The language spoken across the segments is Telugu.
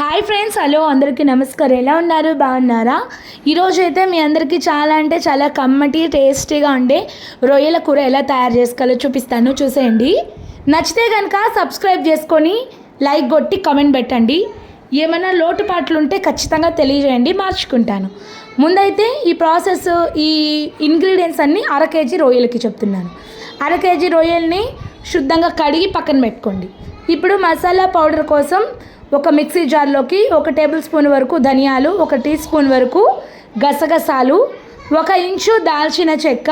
హాయ్ ఫ్రెండ్స్ హలో అందరికీ నమస్కారం. ఎలా ఉన్నారు? బాగున్నారా? ఈరోజు అయితే మీ అందరికీ చాలా అంటే చాలా కమ్మటి టేస్టీగా ఉండే రొయ్యల కూర ఎలా తయారు చేసుకోవాలో చూపిస్తాను. చూసేయండి. నచ్చితే కనుక సబ్స్క్రైబ్ చేసుకొని లైక్ కొట్టి కమెంట్ పెట్టండి. ఏమైనా లోటుపాట్లు ఉంటే ఖచ్చితంగా తెలియజేయండి మార్చుకుంటాను. ముందైతే ఈ ప్రాసెస్ ఈ ఇంగ్రీడియంట్స్ అన్నీ అర కేజీ రొయ్యలకి చెప్తున్నాను. అర కేజీ రొయ్యల్ని శుద్ధంగా కడిగి పక్కన పెట్టుకోండి. ఇప్పుడు మసాలా పౌడర్ కోసం ఒక మిక్సీ జార్లోకి ఒక టేబుల్ స్పూన్ వరకు ధనియాలు ఒక టీ స్పూన్ వరకు గసగసాలు ఒక ఇంచు దాల్చిన చెక్క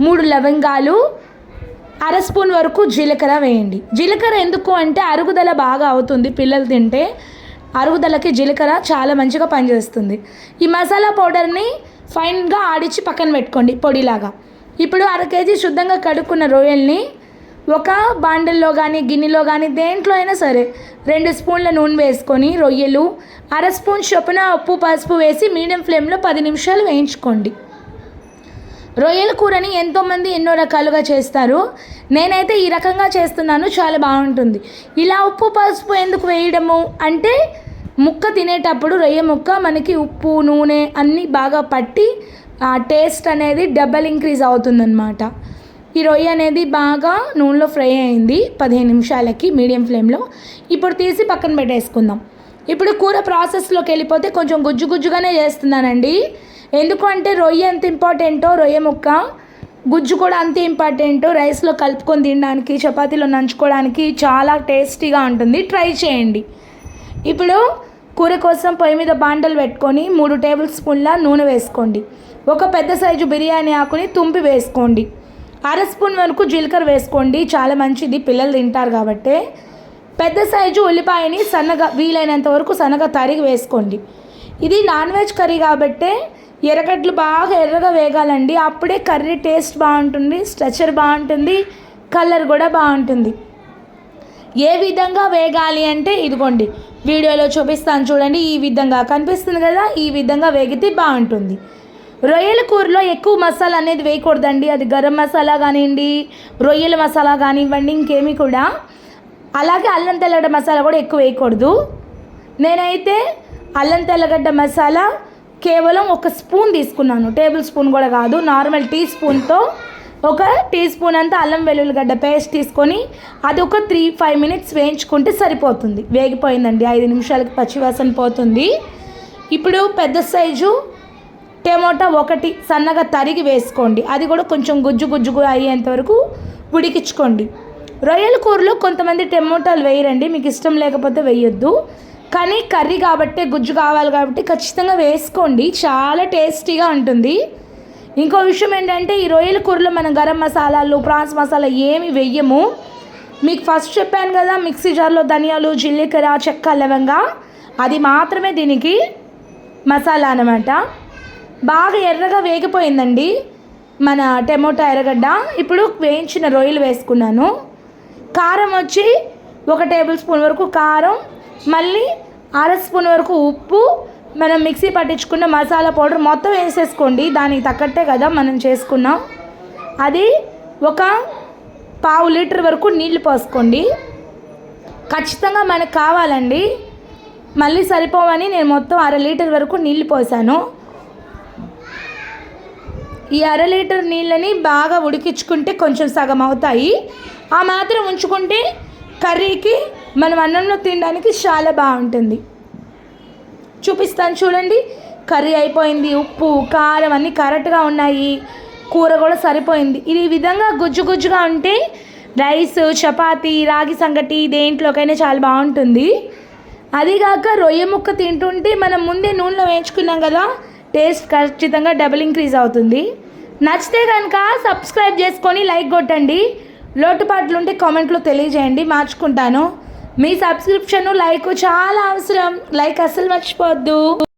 మూడు లవంగాలు అర స్పూన్ వరకు జీలకర్ర వేయండి. జీలకర్ర ఎందుకు అంటే అరుగుదల బాగా అవుతుంది పిల్లలు తింటే. అరుగుదలకి జీలకర్ర చాలా మంచిగా పనిచేస్తుంది. ఈ మసాలా పౌడర్ని ఫైన్గా ఆడిచి పక్కన పెట్టుకోండి పొడిలాగా. ఇప్పుడు అర కేజీ శుద్ధంగా కడుక్కున్న రొయ్యల్ని ఒక బాండల్లో కానీ గిన్నెలో కానీ దేంట్లో అయినా సరే రెండు స్పూన్ల నూనె వేసుకొని రొయ్యలు అర స్పూన్ చొప్పున ఉప్పు పసుపు వేసి మీడియం ఫ్లేమ్లో పది నిమిషాలు వేయించుకోండి. రొయ్యల కూరని ఎంతోమంది ఎన్నో రకాలుగా చేస్తారు. నేనైతే ఈ రకంగా చేస్తున్నాను చాలా బాగుంటుంది. ఇలా ఉప్పు పసుపు ఎందుకు వేయడము అంటే ముక్క తినేటప్పుడు రొయ్య ముక్క మనకి ఉప్పు నూనె అన్నీ బాగా పట్టి ఆ టేస్ట్ అనేది డబల్ ఇంక్రీజ్ అవుతుందన్నమాట. ఈ రొయ్య అనేది బాగా నూనెలో ఫ్రై అయింది పదిహేను నిమిషాలకి మీడియం ఫ్లేమ్లో. ఇప్పుడు తీసి పక్కన పెట్టేసుకుందాం. ఇప్పుడు కూర ప్రాసెస్లోకి వెళ్ళిపోతే కొంచెం గుజ్జు గుజ్జుగానే చేస్తున్నానండి. ఎందుకు అంటే రొయ్య ఎంత ఇంపార్టెంటో రొయ్య ముక్క గుజ్జు కూడా అంతే ఇంపార్టెంట్ రైస్లో కలుపుకొని తినడానికి చపాతీలో నంచుకోవడానికి చాలా టేస్టీగా ఉంటుంది. ట్రై చేయండి. ఇప్పుడు కూర కోసం పొయ్యి మీద బాండలు పెట్టుకొని మూడు టేబుల్ స్పూన్ల నూనె వేసుకోండి. ఒక పెద్ద సైజు బిర్యానీ ఆకుని తుంపి వేసుకోండి. అర స్పూన్ వరకు జీలకర్ర వేసుకోండి. చాలా మంచిది. పిల్లలు తింటారు కాబట్టి. పెద్ద సైజు ఉల్లిపాయని సన్నగా వీలైనంత వరకు సన్నగా తరిగి వేసుకోండి. ఇది నాన్ వెజ్ కర్రీ కాబట్టి ఎర్రగడ్డలు బాగా ఎర్రగా వేగాలండి. అప్పుడే కర్రీ టేస్ట్ బాగుంటుంది స్ట్రెచర్ బాగుంటుంది కలర్ కూడా బాగుంటుంది. ఏ విధంగా వేగాలి అంటే ఇదిగోండి వీడియోలో చూపిస్తాను చూడండి. ఈ విధంగా కనిపిస్తుంది కదా ఈ విధంగా వేగితే బాగుంటుంది. రొయ్యల కూరలో ఎక్కువ మసాలా అనేది వేయకూడదండి. అది గరం మసాలా కానివ్వండి రొయ్యల మసాలా కానివ్వండి ఇంకేమీ కూడా. అలాగే అల్లం తెల్లగడ్డ మసాలా కూడా ఎక్కువ వేయకూడదు. నేనైతే అల్లం తెల్లగడ్డ మసాలా కేవలం ఒక స్పూన్ తీసుకున్నాను. టేబుల్ స్పూన్ కూడా కాదు నార్మల్ టీ స్పూన్తో ఒక టీ స్పూన్ అంతా అల్లం వెల్లుల్లిగడ్డ పేస్ట్ తీసుకొని అది ఒక త్రీ ఫైవ్ మినిట్స్ వేయించుకుంటే సరిపోతుంది. వేగిపోయిందండి. ఐదు నిమిషాలకి పచ్చివాసన పోతుంది. ఇప్పుడు పెద్ద సైజు టమోటా ఒకటి సన్నగా తరిగి వేసుకోండి. అది కూడా కొంచెం గుజ్జు గుజ్జుగా అయ్యేంత వరకు ఉడికించుకోండి. రొయ్యల కూరలో కొంతమంది టమోటాలు వేయరండి. మీకు ఇష్టం లేకపోతే వేయొద్దు. కానీ కర్రీ కాబట్టి గుజ్జు కావాలి కాబట్టి ఖచ్చితంగా వేసుకోండి. చాలా టేస్టీగా ఉంటుంది. ఇంకో విషయం ఏంటంటే ఈ రొయ్యల కూరలో మనం గరం మసాలాలు ప్రాన్స్ మసాలా ఏమి వెయ్యము మీకు ఫస్ట్ చెప్పాను కదా మిక్సీ జార్లో ధనియాలు జీలకర్ర చెక్క లవంగా. అది మాత్రమే దీనికి మసాలా అన్నమాట. బాగా ఎర్రగా వేగిపోయిందండి. మన టమోటా ఎర్రగడ్డ. ఇప్పుడు వేయించిన రొయ్యలు వేసుకున్నాను. కారం వచ్చి ఒక టేబుల్ స్పూన్ వరకు కారం మళ్ళీ అర స్పూన్ వరకు ఉప్పు. మనం మిక్సీ పట్టించుకున్న మసాలా పౌడర్ మొత్తం వేసేసుకోండి. దానికి తగ్గట్టే కదా మనం చేసుకున్నాం. అది ఒక పావు లీటర్ వరకు నీళ్ళు పోసుకోండి. ఖచ్చితంగా మనకు కావాలండి. మళ్ళీ సరిపోవని నేను మొత్తం అర లీటర్ వరకు నీళ్ళు పోసాను. ఈ అర లీటర్ నీళ్ళని బాగా ఉడికించుకుంటే కొంచెం సగం అవుతాయి. ఆ మాత్రం ఉంచుకుంటే కర్రీకి మనం అన్నంలో తినడానికి చాలా బాగుంటుంది. చూపిస్తాను చూడండి. కర్రీ అయిపోయింది. ఉప్పు కారం అన్నీ కరెక్ట్గా ఉన్నాయి. కూర కూడా సరిపోయింది. ఇది ఈ విధంగా గుజ్జు గుజ్జుగా ఉంటే రైస్ చపాతి రాగి సంగటి దేంట్లోకైనా చాలా బాగుంటుంది. అదిగాక రొయ్య ముక్క తింటుంటే మనం ముందే నూనెలో వేయించుకున్నాం కదా టేస్ట్ ఖచ్చితంగా డబుల్ ఇంక్రీజ్ అవుతుంది. నచ్చితే కనుక సబ్స్క్రైబ్ చేసుకొని లైక్ కొట్టండి. లోటుపాట్లు ఉంటే కామెంట్లో తెలియజేయండి. మార్చుకుంటాను. మీ సబ్స్క్రిప్షన్ లైక్ చాలా అవసరం. లైక్ అస్సలు మర్చిపోవద్దు.